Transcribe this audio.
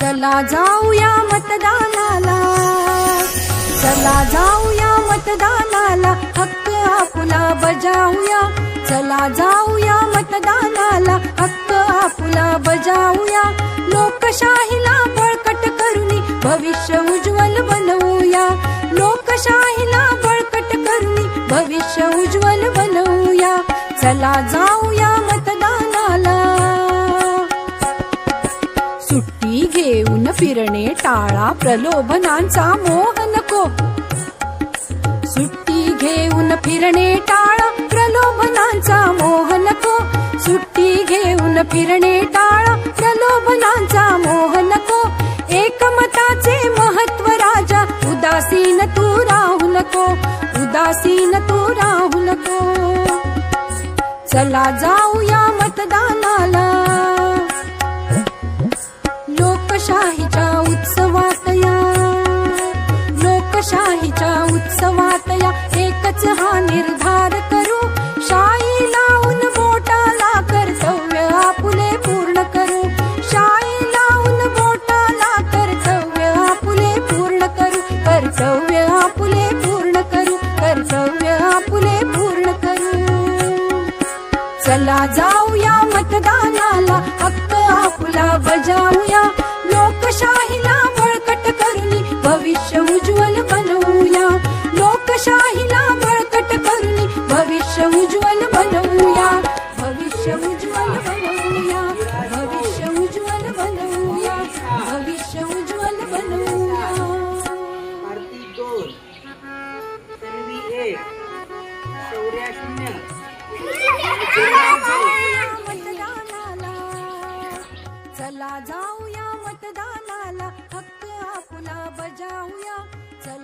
चला जाऊया मतदानाला. चला जाऊया मतदानाला. हक्क आपला बजावूया चला जाऊया मतदानाला. हक्क आपला बजावूया लोकशाहीला बळकट करून भविष्य उज्ज्वल बनवूया. लोकशाहीला बळकट करूनी भविष्य उज्ज्वल बनवूया. चला जाऊया मतदानाला. सुट्टी घेऊन फिरणे टाळा प्रलोभनांचा मोह नको. सुट्टी घेऊन फिरणे टाळा प्रलोभनांचा मोह नको. सुट्टी घेऊन फिरणे टाळा प्रलोभनांचा मोह नको. एकमताचे महत्त्व राजा उदासीन तू राहू नको. चला जाऊया मतदानाला. लोकशाहीच्या उत्सवात या. लोकशाहीच्या उत्सवात या. एकच हा निर्णय. चला जाऊया मतदानाला. हक्क आपला बजावूया. लोकशाहीला बळकट करूनी भविष्य उज्ज्वल बनवूया. लोकशाहीला बळकट करूनी भविष्य उज्ज्वल बनवूया. भविष्य उज्ज्वल बनवूया. भविष्य उज्ज्वल बनवूया. भविष्य उज्ज्वल बनवूया. आरती दोन. एक. शौर्या शून्य. चला जाऊया मतदानाला. हक्क आपला बजावूया. चला